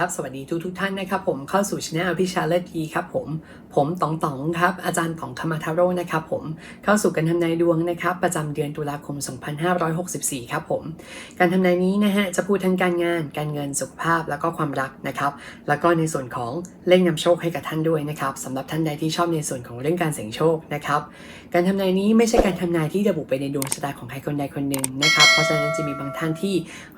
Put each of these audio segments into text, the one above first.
สดีครับ สวัสดีทุกทุกท่านนะครับ ผมเข้าสู่ช anel พิชาเลดีครับผม ผมตองตองครับ อาจารย์ตองคมาทาโร่นะครับผมเข้าสู่การทำนายดวงนะครับ ประจำเดือนตุลาคม 2564 ครับผม การทำนายนี้นะฮะจะพูดทั้งการงาน การเงินสุขภาพแล้วก็ความรักนะครับ แล้วก็ในส่วนของเลขนำโชคให้กับท่านด้วยนะครับสำหรับท่านใดที่ชอบในส่วนของเรื่องการเสี่ยงโชคนะครับ การทำนายนี้ไม่ใช่การทำนายที่ระบุไปในดวงชะตาของใครคนใดคนหนึ่งนะครับ เพราะฉะนั้นจะมีบางท่านที่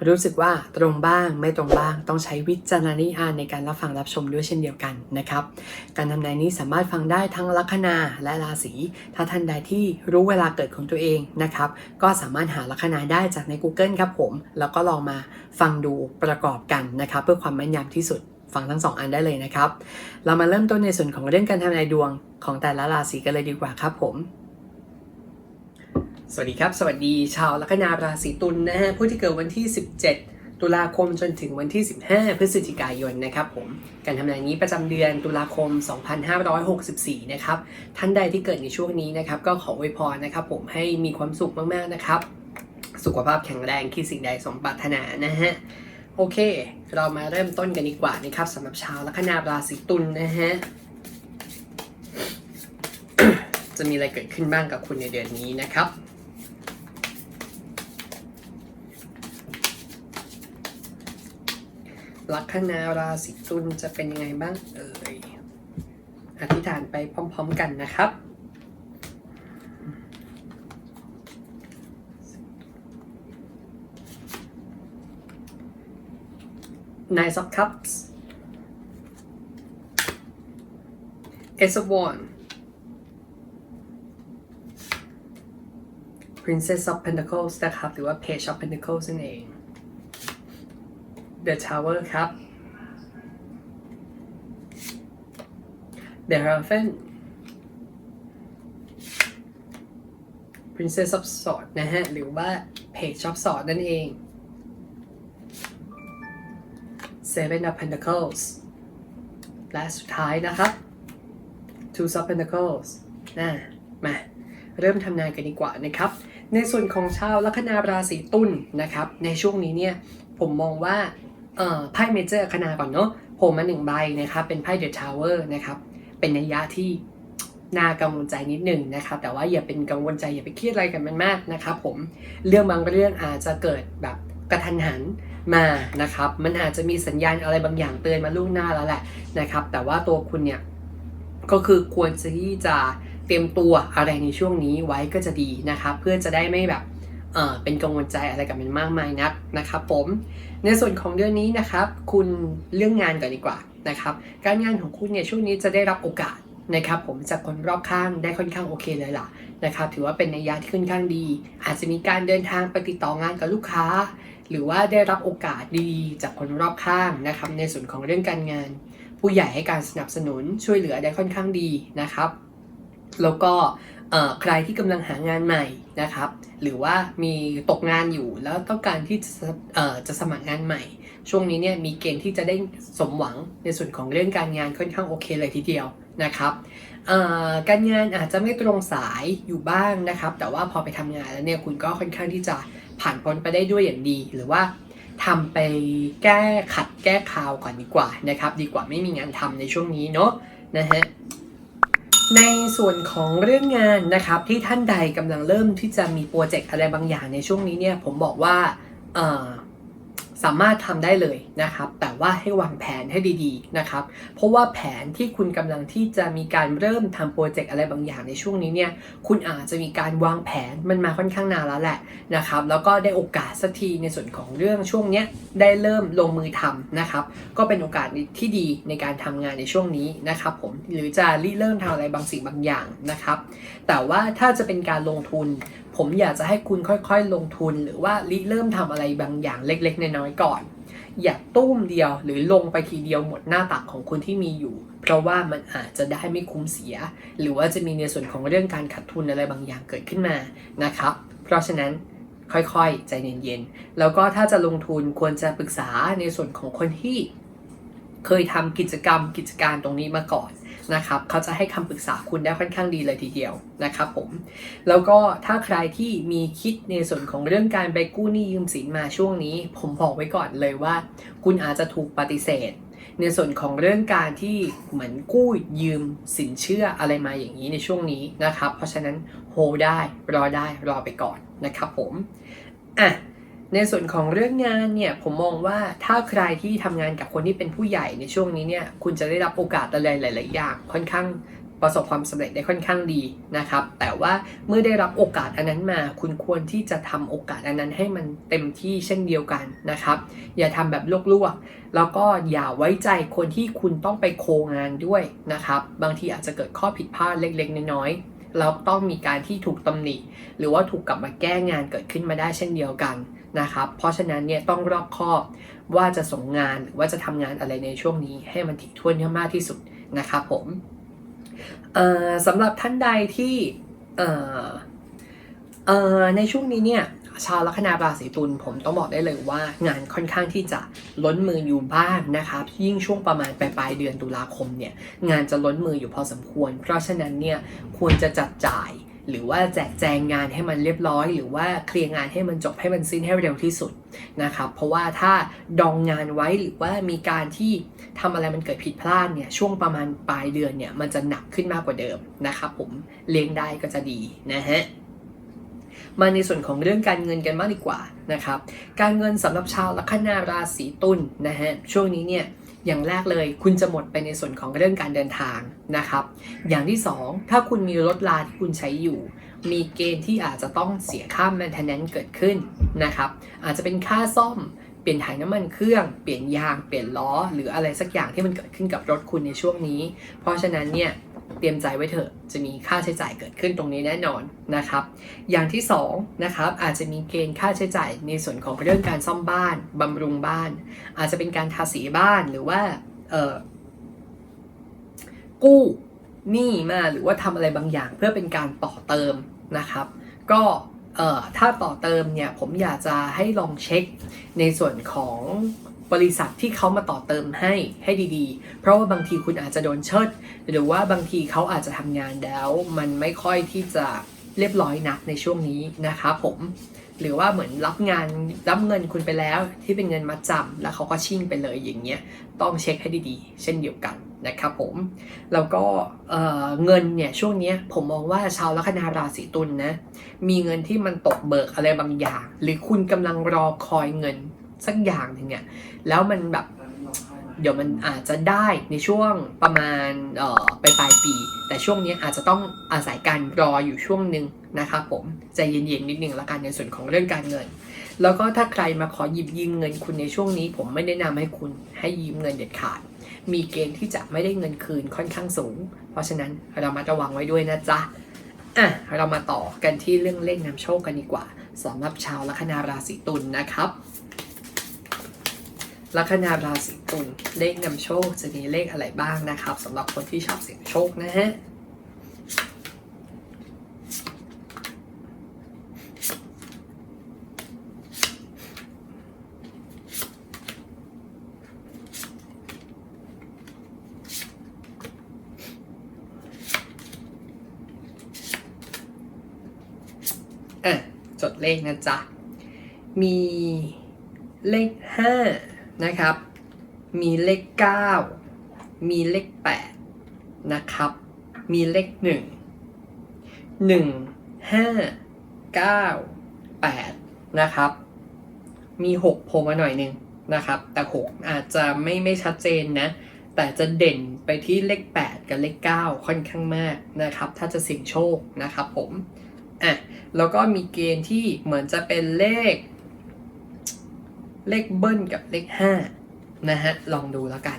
รู้สึกว่าตรงบ้างไม่ตรงบ้าง ต้องใช้วิจารณญาณในการรับฟังรับชมด้วยเช่นเดียวกันนะครับ การทำนายนี้สามารถฟังได้ทั้งลัคนาและราศี ถ้าท่านใดที่รู้เวลาเกิดของตัวเองนะครับ ก็สามารถหาลัคนาได้จากใน Google ครับผม แล้วก็ลองมาฟังดูประกอบกันนะครับ เพื่อความแม่นยำที่สุด ฟังทั้งสองอันได้เลยนะครับ เรามาเริ่มต้นในส่วนของเรื่องการทำนายดวงของแต่ละราศีกันเลยดีกว่าครับผม สวัสดีครับ สวัสดีชาวลัคนาราศีตุลนะฮะผู้ที่เกิดวันที่ 17 ตุลาคมจนถึงวันที่ 15 พฤศจิกายนนะครับผมการทำนายนี้ประจำเดือนตุลาคม 2564 นะครับ ท่านใดที่เกิดในช่วงนี้นะครับ ก็ขออวยพรนะครับ ผมให้มีความสุขมากๆนะครับ สุขภาพแข็งแรงคิดสิ่งใดสมปรารถนานะฮะ โอเค เรามาเริ่มต้นกันดีกว่านะครับสำหรับชาวลัคนาราศีตุลนะฮะ จะมีอะไรเกิดขึ้นบ้างกับคุณในเดือนนี้นะครับลัคนาราศีตุลจะเป็นยังไงบ้างเอ่ยอธิษฐานไปพร้อม ๆ กันนะครับ Nine of Cups Ace of Wands Princess of Pentacles นะครับ หรือว่า Page of Pentacles นั่นเอง The Tower ครับ The Hierophant Princess of Swords นะฮะ หรือว่า Page of Swords นั่นเอง Seven of Pentacles และสุดท้ายนะครับ Two of Pentacles นะมาเริ่มทำนายกันดีกว่านะครับ ในส่วนของชาวลัคนาราศีตุลนะครับ ในช่วงนี้เนี่ยผมมองว่าไพ่เมเจอร์คณาก่อนเนาะโผล่มาหนึ่งใบนะครับ เป็นไพ่เดอะทาวเวอร์นะครับ เป็นนัยยะที่น่ากังวลใจนิดหนึ่งนะครับ แต่ว่าอย่าเป็นกังวลใจอย่าไปเครียดอะไรกันมันมากนะครับผมเรื่องบางเรื่องอาจจะเกิดแบบกระทันหัน มานะครับ มันอาจจะมีสัญญาณอะไรบางอย่างเตือนมาล่วงหน้าแล้วแหละนะครับ แต่ว่าตัวคุณเนี่ยก็คือควรที่จะเตรียมตัวอะไรในช่วงนี้ไว้ก็จะดีนะครับเพื่อจะได้ไม่แบบเออเป็นกังวลใจอะไรกับมันมากมายนักนะครับผมในส่วนของเดือนนี้นะครับ คุณเรื่องงานก่อนดีกว่านะครับการงานของคุณเนี่ยช่วงนี้จะได้รับโอกาสนะครับผมจากคนรอบข้างได้ค่อนข้างโอเคเลยล่ะนะครับถือว่าเป็นในยยะที่ค่อนข้างดี อาจจะมีการเดินทางไปติดต่องานกับลูกค้า หรือว่าได้รับโอกาสดีจากคนรอบข้างนะครับ ในส่วนของเรื่องการงาน ผู้ใหญ่ให้การสนับสนุนช่วยเหลือได้ค่อนข้างดีนะครับ แล้วก็ใครที่กำลังหางานใหม่นะครับ หรือว่ามีตกงานอยู่แล้วต้องการที่จะจะสมัครงานใหม่ ช่วงนี้เนี่ยมีเกณฑ์ที่จะได้สมหวังในส่วนของเรื่องการงานค่อนข้างโอเคเลยทีเดียวนะครับการงานอาจจะไม่ตรงสายอยู่บ้างนะครับ แต่ว่าพอไปทำงานแล้วเนี่ยคุณก็ค่อนข้างที่จะ ผ่านพ้นไปได้ด้วยอย่างดี หรือว่าทำไปแก้ขัดแก้ข่าวก่อนดีกว่านะครับ ดีกว่าไม่มีงานทำในช่วงนี้เนาะนะฮะในส่วนของเรื่องงานนะครับที่ท่านใดกำลังเริ่มที่จะมีโปรเจกต์อะไรบางอย่างในช่วงนี้เนี่ยผมบอกว่าเอ่อ สามารถทำได้เลยนะครับ แต่ว่าให้วางแผนให้ดีๆนะครับ เพราะว่าแผนที่คุณกำลังที่จะมีการเริ่มทำโปรเจกต์อะไรบางอย่างในช่วงนี้เนี่ย คุณอาจจะมีการวางแผนมันมาค่อนข้างนานแล้วแหละนะครับ แล้วก็ได้โอกาสสักทีในส่วนของเรื่องช่วงเนี้ยได้เริ่มลงมือทำนะครับ ก็เป็นโอกาสที่ดีในการทำงานในช่วงนี้นะครับผม หรือจะริเริ่มทำอะไรบางสิ่งบางอย่างนะครับ แต่ว่าถ้าจะเป็นการลงทุน ผมอยากจะให้คุณค่อยๆ ลงทุนหรือว่าริเริ่มทำอะไรบางอย่างเล็กๆ น้อยๆ ก่อน อย่าตุ้มเดียวหรือลงไปทีเดียวหมดหน้าตักของคุณที่มีอยู่ เพราะว่ามันอาจจะได้ไม่คุ้มเสีย หรือว่าจะมีในส่วนของเรื่องการขาดทุนอะไรบางอย่างเกิดขึ้นมานะครับ เพราะฉะนั้นค่อยๆ ใจเย็นๆ แล้วก็ถ้าจะลงทุนควรจะปรึกษาในส่วนของคนที่เคยทำกิจกรรมกิจการตรงนี้มาก่อน นะครับเขาจะให้คำปรึกษาคุณได้ค่อนข้างดีเลยทีเดียวนะครับผม แล้วก็ถ้าใครที่มีคิดในส่วนของเรื่องการไปกู้หนี้ยืมสินมาช่วงนี้ ผมบอกไว้ก่อนเลยว่า คุณอาจจะถูกปฏิเสธ ในส่วนของเรื่องการที่เหมือนกู้ยืมสินเชื่ออะไรมาอย่างนี้ในช่วงนี้นะครับ เพราะฉะนั้นโฮได้รอได้รอไปก่อนนะครับผมอะ ในส่วนของเรื่องงานเนี่ยผมมองว่าถ้าใครที่ทำงานกับคนที่เป็นผู้ใหญ่ในช่วงนี้เนี่ยคุณจะได้รับโอกาสอะไรหลาย ๆ อย่างค่อนข้างประสบความสำเร็จได้ค่อนข้างดีนะครับ แต่ว่าเมื่อได้รับโอกาสอันนั้นมา คุณควรที่จะทำโอกาสอันนั้นให้มันเต็มที่เช่นเดียวกันนะครับ อย่าทำแบบลวกๆแล้วก็อย่าไว้ใจคนที่คุณต้องไปโคงานด้วยนะครับ บางทีอาจจะเกิดข้อผิดพลาดเล็กๆ น้อยๆแล้วต้องมีการที่ถูกตำหนิ หรือว่าถูกกลับมาแก้งานเกิดขึ้นมาได้เช่นเดียวกัน นะครับ เพราะฉะนั้นเนี่ยต้องรอบคอบว่าจะส่งงานหรือว่าจะทำงานอะไรในช่วงนี้ ให้มันถี่ถ้วนให้มากที่สุดนะครับผมสำหรับท่านใดที่ในช่วงนี้เนี่ยชาวลัคนาราศีตุลผมต้องบอกได้เลยว่างานค่อนข้างที่จะล้นมืออยู่บ้างนะครับยิ่งช่วงประมาณปลายปลายเดือนตุลาคมเนี่ยงานจะล้นมืออยู่พอสมควร เพราะฉะนั้นเนี่ยควรจะจัดจ่าย หรือว่าแจกแจงงานให้มันเรียบร้อย หรือว่าเคลียร์งานให้มันจบให้มันสิ้นให้เร็วที่สุดนะครับ เพราะว่าถ้าดองงานไว้หรือว่ามีการที่ทำอะไรมันเกิดผิดพลาดเนี่ยช่วงประมาณปลายเดือนเนี่ยมันจะหนักขึ้นมากกว่าเดิมนะครับผมเลี้ยงได้ก็จะดีนะฮะมาในส่วนของเรื่องการเงินกันมากดีกว่านะครับ การเงินสำหรับชาวลัคนาราศีตุลนะฮะช่วงนี้เนี่ย อย่างแรกเลยคุณจะหมดไปในส่วนของเรื่องการเดินทางนะครับ อย่างที่ 2 ถ้าคุณมีรถลาที่คุณใช้อยู่ มีเกณฑ์ที่อาจจะต้องเสียค่า maintenance เกิดขึ้นนะครับ อาจจะเป็นค่าซ่อม เปลี่ยนถ่ายน้ำมันเครื่อง เปลี่ยนยาง เปลี่ยนล้อ หรืออะไรสักอย่างที่มันเกิดขึ้นกับรถคุณในช่วงนี้ เพราะฉะนั้นเนี่ย เตรียมใจไว้เถอะจะมีค่าใช้จ่ายเกิดขึ้นตรงนี้แน่นอนนะครับ อย่างที่2นะครับอาจจะมีเกณฑ์ค่าใช้จ่ายในส่วนของเรื่องการซ่อมบ้านบำรุงบ้าน อาจจะเป็นการทาสีบ้านหรือว่าเออกู้หนี้มาหรือว่าทำอะไรบางอย่างเพื่อเป็นการต่อเติมนะครับ ก็เอ่อถ้าต่อเติมเนี่ยผมอยากจะให้ลองเช็คในส่วนของ บริษัทที่เขามาต่อเติมให้ให้ดีๆ เพราะว่าบางทีคุณอาจจะโดนเชิด หรือว่าบางทีเขาอาจจะทำงานแล้ว มันไม่ค่อยที่จะเรียบร้อยนักในช่วงนี้นะครับผมหรือว่าเหมือนรับงานรับเงินคุณไปแล้วที่เป็นเงินมัดจำแล้วเขาก็ชิ่งไปเลยอย่างเงี้ยต้องเช็คให้ดีๆ เช่นเดียวกันนะครับผมแล้วก็เเงินเนี่ยช่วงนี้ผมมองว่าชาวลัคนาราศีตุลนะมีเงินที่มันตกเบิกอะไรบางอย่าง หรือคุณกำลังรอคอยเงิน สักอย่างหนึ่งเนี่ยแล้วมันแบบเดี๋ยวมันอาจจะได้ในช่วงประมาณเอ่อปลายปลายปี แต่ช่วงนี้อาจจะต้องอาศัยการรออยู่ช่วงหนึ่งนะครับผมใจเย็นๆนิดนึงละกันในส่วนของเรื่องการเงิน แล้วก็ถ้าใครมาขอหยิบยืมเงินคุณในช่วงนี้ ผมไม่แนะนำให้คุณให้ยืมเงินเด็ดขาด มีเกณฑ์ที่จะไม่ได้เงินคืนค่อนข้างสูง เพราะฉะนั้นเรามาระวังไว้ด้วยนะจ๊ะอะเรามาต่อกันที่เรื่องเลขนำโชคกันดีกว่าสำหรับชาวลัคนาราศีตุลนะครับ ลัคนาราศีตุลเลขนำโชคจะมีเลขอะไรบ้างนะครับสำหรับคนที่ชอบเสี่ยงโชคนะฮะอะจดเลขนะจ๊ะ มีเลข5 นะครับ มีเลข 9 มีเลข 8 นะครับ มีเลข 1 1 5 9 8 นะครับ มี 6โผล่มาหน่อยหนึงนะครับ แต่ 6 อาจจะไม่ไม่ชัดเจนนะ แต่จะเด่นไปที่เลข 8 กับเลข 9 ค่อนข้างมากนะครับ ถ้าจะเสี่ยงโชคนะครับผมอะแล้วก็มีเกณฑ์ที่เหมือนจะเป็นเลข เลขเบิ้ลกับเลขห้านะฮะ ลองดูแล้วกัน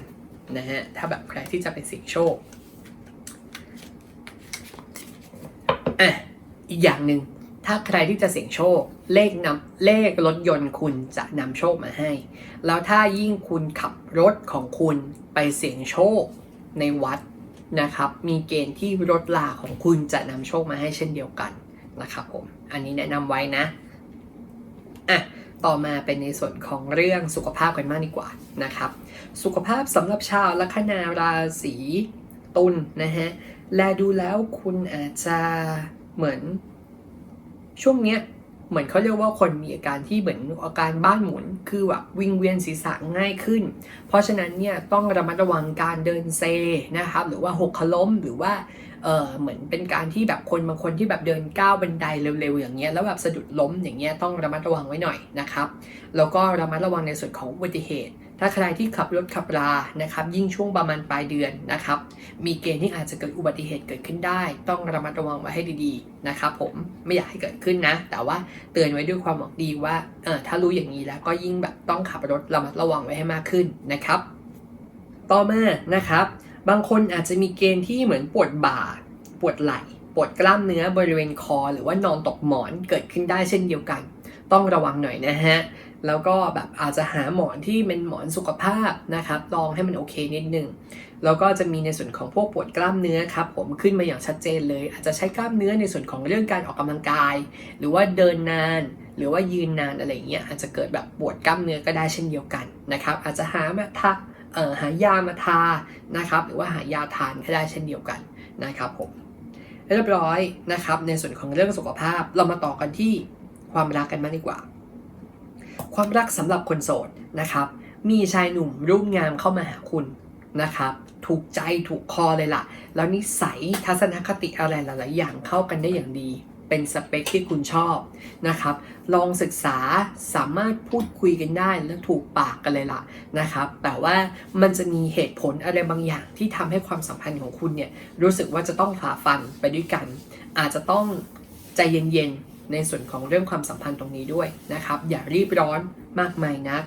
นะฮะ ถ้าแบบใครที่จะไปเสี่ยงโชคอะอีกอย่างหนึ่งถ้าใครที่จะเสี่ยงโชค เลขนำเลขรถยนต์คุณจะนำโชคมาให้ แล้วถ้ายิ่งคุณขับรถของคุณไปเสี่ยงโชคในวัดนะครับ มีเกณฑ์ที่รถลาของคุณจะนำโชคมาให้เช่นเดียวกันนะครับผม อันนี้แนะนำไว้นะอะ ต่อมาเป็นในส่วนของเรื่องสุขภาพกันมากดีกว่านะครับสุขภาพสำหรับชาวลัคนาราศีตุลนะฮะ แลดูแล้วคุณอาจจะเหมือนช่วงเนี้ยเหมือนเขาเรียกว่าคนมีอาการที่เหมือนอาการบ้านหมุน คือแบบวิงเวียนศีรษะง่ายขึ้น เพราะฉะนั้นเนี่ยต้องระมัดระวังการเดินเซนะครับ หรือว่าหกล้มหรือว่า เออเหมือนเป็นการที่แบบคนบางคนที่แบบเดินก้าวบันไดเร็วๆอย่างเงี้ยแล้วแบบสะดุดล้มอย่างเงี้ยต้องระมัดระวังไว้หน่อยนะครับแล้วก็ระมัดระวังในส่วนของอุบัติเหตุ ถ้าใครที่ขับรถขับรานะครับยิ่งช่วงประมาณปลายเดือนนะครับมีเกณฑ์ที่อาจจะเกิดอุบัติเหตุเกิดขึ้นได้ ต้องระมัดระวังไว้ให้ดีๆนะครับผมไม่อยากให้เกิดขึ้นนะ แต่ว่าเตือนไว้ด้วยความหวังดีว่าเออถ้ารู้อย่างนี้แล้วก็ยิ่งแบบต้องขับรถระมัดระวังไว้ให้มากขึ้นนะครับ ต่อมานะครับ บางคนอาจจะมีเกณฑ์ที่เหมือนปวดบ่า ปวดไหล่ ปวดกล้ามเนื้อบริเวณคอ หรือว่านอนตกหมอนเกิดขึ้นได้เช่นเดียวกัน ต้องระวังหน่อยนะฮะ แล้วก็แบบอาจจะหาหมอนที่เป็นหมอนสุขภาพนะครับ ลองให้มันโอเคนิดนึง แล้วก็จะมีในส่วนของพวกปวดกล้ามเนื้อครับ ผมขึ้นมาอย่างชัดเจนเลย อาจจะใช้กล้ามเนื้อในส่วนของเรื่องการออกกำลังกาย หรือว่าเดินนานหรือว่ายืนนานอะไรเงี้ยอาจจะเกิดแบบปวดกล้ามเนื้อก็ได้เช่นเดียวกันนะครับ อาจจะหามาทาเอ่อ หายามาทานะครับหรือว่าหายาทานก็ได้เช่นเดียวกันนะครับผมเรียบร้อยนะครับในส่วนของเรื่องสุขภาพเรามาต่อกันที่ความรักกันมากดีกว่า ความรักสำหรับคนโสดนะครับ มีชายหนุ่มรูปงามเข้ามาหาคุณนะครับถูกใจถูกคอเลยล่ะ แล้วนิสัยทัศนคติอะไรหลาย ๆ อย่างเข้ากันได้อย่างดี เป็นสเปคที่คุณชอบนะครับ ลองศึกษาสามารถพูดคุยกันได้และถูกปากกันเลยล่ะนะครับ แต่ว่ามันจะมีเหตุผลอะไรบางอย่างที่ทำให้ความสัมพันธ์ของคุณเนี่ยรู้สึกว่าจะต้องฝ่าฟันไปด้วยกัน อาจจะต้องใจเย็นๆในส่วนของเรื่องความสัมพันธ์ตรงนี้ด้วยนะครับ อย่ารีบร้อนมากมายนัก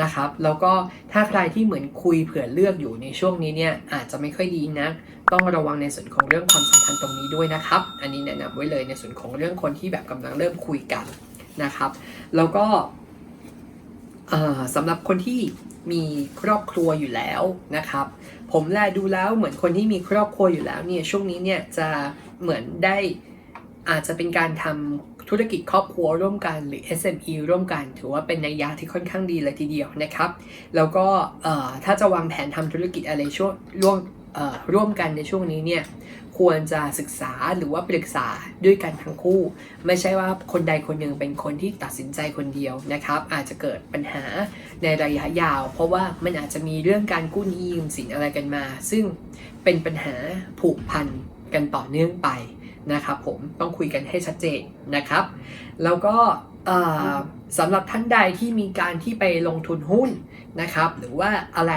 นะครับ แล้วก็ถ้าใครที่เหมือนคุยเผื่อเลือกอยู่ในช่วงนี้เนี่ยอาจจะไม่ค่อยดีนะ ต้องระวังในส่วนของเรื่องความสัมพันธ์ตรงนี้ด้วยนะครับ อันนี้แนะนำไว้เลยในส่วนของเรื่องคนที่แบบกำลังเริ่มคุยกันนะครับ แล้วก็สำหรับคนที่มีครอบครัวอยู่แล้วนะครับ ผมแลดูแล้วเหมือนคนที่มีครอบครัวอยู่แล้วเนี่ยช่วงนี้เนี่ยจะเหมือนได้อาจจะเป็นการทำธุรกิจครอบครัวร่วมกันหรือ SME ร่วมกัน ถือว่าเป็นนัยยะที่ค่อนข้างดีเลยทีเดียวนะครับ แล้วก็ถ้าจะวางแผนทำธุรกิจอะไรช่วงร่วม ร่วมกันในช่วงนี้เนี่ยควรจะศึกษาหรือว่าปรึกษาด้วยกันทั้งคู่ ไม่ใช่ว่าคนใดคนหนึ่งเป็นคนที่ตัดสินใจคนเดียวนะครับ อาจจะเกิดปัญหาในระยะยาว เพราะว่ามันอาจจะมีเรื่องการกู้หนี้ยืมสินอะไรกันมา ซึ่งเป็นปัญหาผูกพันกันต่อเนื่องไปนะครับผมต้องคุยกันให้ชัดเจนนะครับ แล้วก็สำหรับท่านใดที่มีการที่ไปลงทุนหุ้นนะครับ หรือว่าอะไร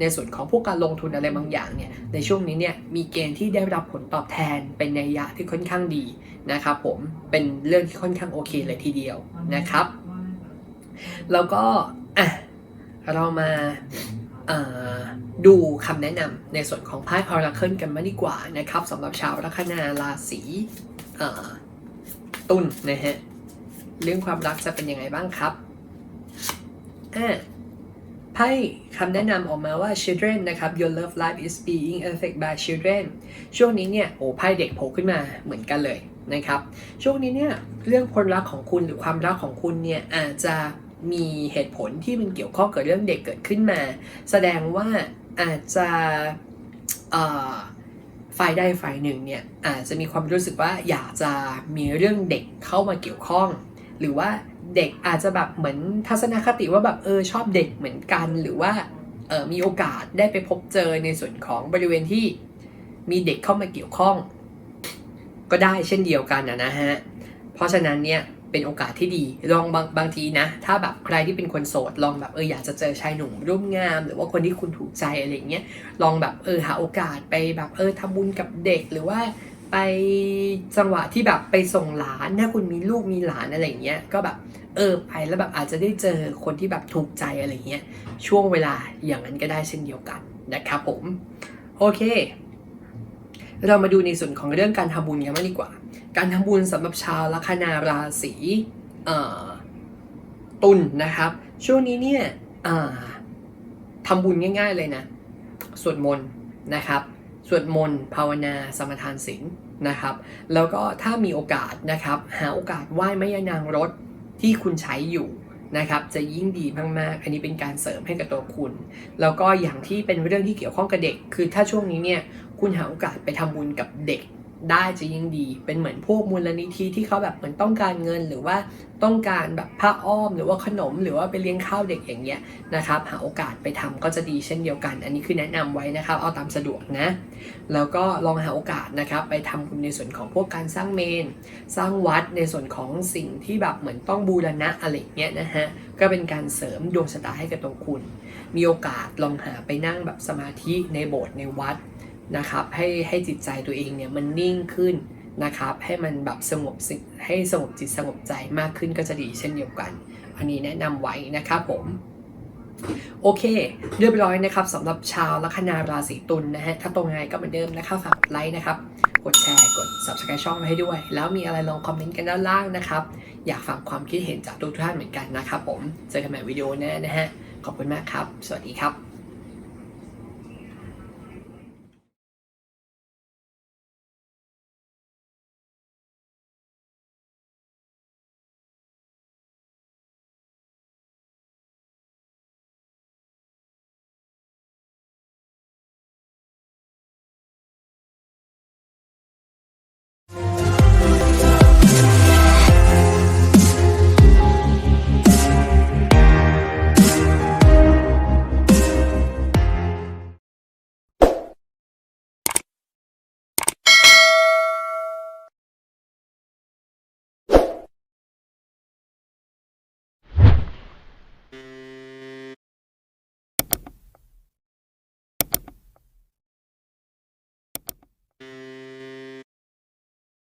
ในส่วนของพวกการลงทุนอะไรบางอย่างเนี่ยในช่วงนี้เนี่ยมีเกณฑ์ที่ได้รับผลตอบแทนเป็นนัยยะที่ค่อนข้างดีนะครับผมเป็นเรื่องที่ค่อนข้างโอเคเลยทีเดียวนะครับ แล้วก็อะเรามาดูคำแนะนำในส่วนของไพ่ Oracle กันมาดีกว่านะครับสำหรับชาวลัคนาราศีตุลนะฮะเรื่องความรักจะเป็นยังไงบ้างครับอะ ไพ่คำแนะนำออกมาว่า children นะครับ your love life is being affected by children ช่วงนี้เนี่ยโอ้ไพ่เด็กโผล่ขึ้นมาเหมือนกันเลยนะครับ ช่วงนี้เนี่ยเรื่องคนรักของคุณหรือความรักของคุณเนี่ยอาจจะมีเหตุผลที่มันเกี่ยวข้องกับเรื่องเด็กเกิดขึ้นมา แสดงว่าอาจจะฝ่ายใดฝ่ายหนึ่งเนี่ยอาจจะมีความรู้สึกว่าอยากจะมีเรื่องเด็กเข้ามาเกี่ยวข้อง หรือว่า เด็กอาจจะแบบเหมือนทัศนคติว่าแบบเออชอบเด็กเหมือนกัน หรือว่าเออมีโอกาสได้ไปพบเจอในส่วนของบริเวณที่มีเด็กเข้ามาเกี่ยวข้อง ก็ได้เช่นเดียวกันนะฮะ เพราะฉะนั้นเนี่ยเป็นโอกาสที่ดีลองบางบางทีนะ ถ้าแบบใครที่เป็นคนโสดลองแบบเอออยากจะเจอชายหนุ่มรูปงาม หรือว่าคนที่คุณถูกใจอะไรเงี้ยลองแบบเออหาโอกาสไปแบบเออทำบุญกับเด็กหรือว่า ไปจังหวะที่แบบไปส่งหลานถ้าคุณมีลูกมีหลานอะไรเงี้ยก็แบบเออไปแล้วแบบอาจจะได้เจอคนที่แบบถูกใจอะไรเงี้ยช่วงเวลาอย่างนั้นก็ได้เช่นเดียวกันนะครับผม โอเค เรามาดูในส่วนของเรื่องการทำบุญกันมาดีกว่า การทำบุญสำหรับชาวลัคนาราศีตุลนะครับ ช่วงนี้เนี่ยทำบุญง่าย ๆเลยนะสวดมนต์นะครับ สวดมนต์ภาวนาสมทานศีลนะครับ แล้วก็ถ้ามีโอกาสนะครับ หาโอกาสไหว้แม่ยานางรถที่คุณใช้อยู่นะครับ จะยิ่งดีมากๆ อันนี้เป็นการเสริมให้กับตัวคุณ แล้วก็อย่างที่เป็นเรื่องที่เกี่ยวข้องกับเด็ก คือถ้าช่วงนี้เนี่ยคุณหาโอกาสไปทำบุญกับเด็ก ได้จะยิ่งดี เป็นเหมือนพวกมูลนิธิที่เขาแบบเหมือนต้องการเงิน หรือว่าต้องการแบบผ้าอ้อม หรือว่าขนม หรือว่าไปเลี้ยงข้าวเด็กอย่างเงี้ยนะครับ หาโอกาสไปทำก็จะดีเช่นเดียวกัน อันนี้คือแนะนำไว้นะครับ เอาตามสะดวกนะ แล้วก็ลองหาโอกาสนะครับ ไปทำบุญในส่วนของพวกการสร้างเมน สร้างวัดในส่วนของสิ่งที่แบบเหมือนต้องบูรณะอะไรเงี้ยนะฮะ ก็เป็นการเสริมดวงชะตาให้กับตัวคุณ มีโอกาสลองหาไปนั่งแบบสมาธิในโบสถ์ในวัด นะครับให้ให้จิตใจตัวเองเนี่ยมันนิ่งขึ้นนะครับ ให้มันแบบสงบสิให้สงบจิตสงบใจมากขึ้นก็จะดีเช่นเดียวกัน อันนี้แนะนำไว้นะครับผมโอเค เรียบร้อยนะครับสำหรับชาวลัคนาราศีตุลนะฮะถ้าตรงไงก็เหมือนเดิมนะครับฝากกดไลค์นะครับ กดแชร์กด subscribe ช่องไว้ให้ด้วย แล้วมีอะไรลองคอมเมนต์กันด้านล่างนะครับ อยากฟังความคิดเห็นจากทุกท่านเหมือนกันนะครับผม เจอกันใหม่วิดีโอหน้านะฮะ ขอบคุณมากครับ สวัสดีครับ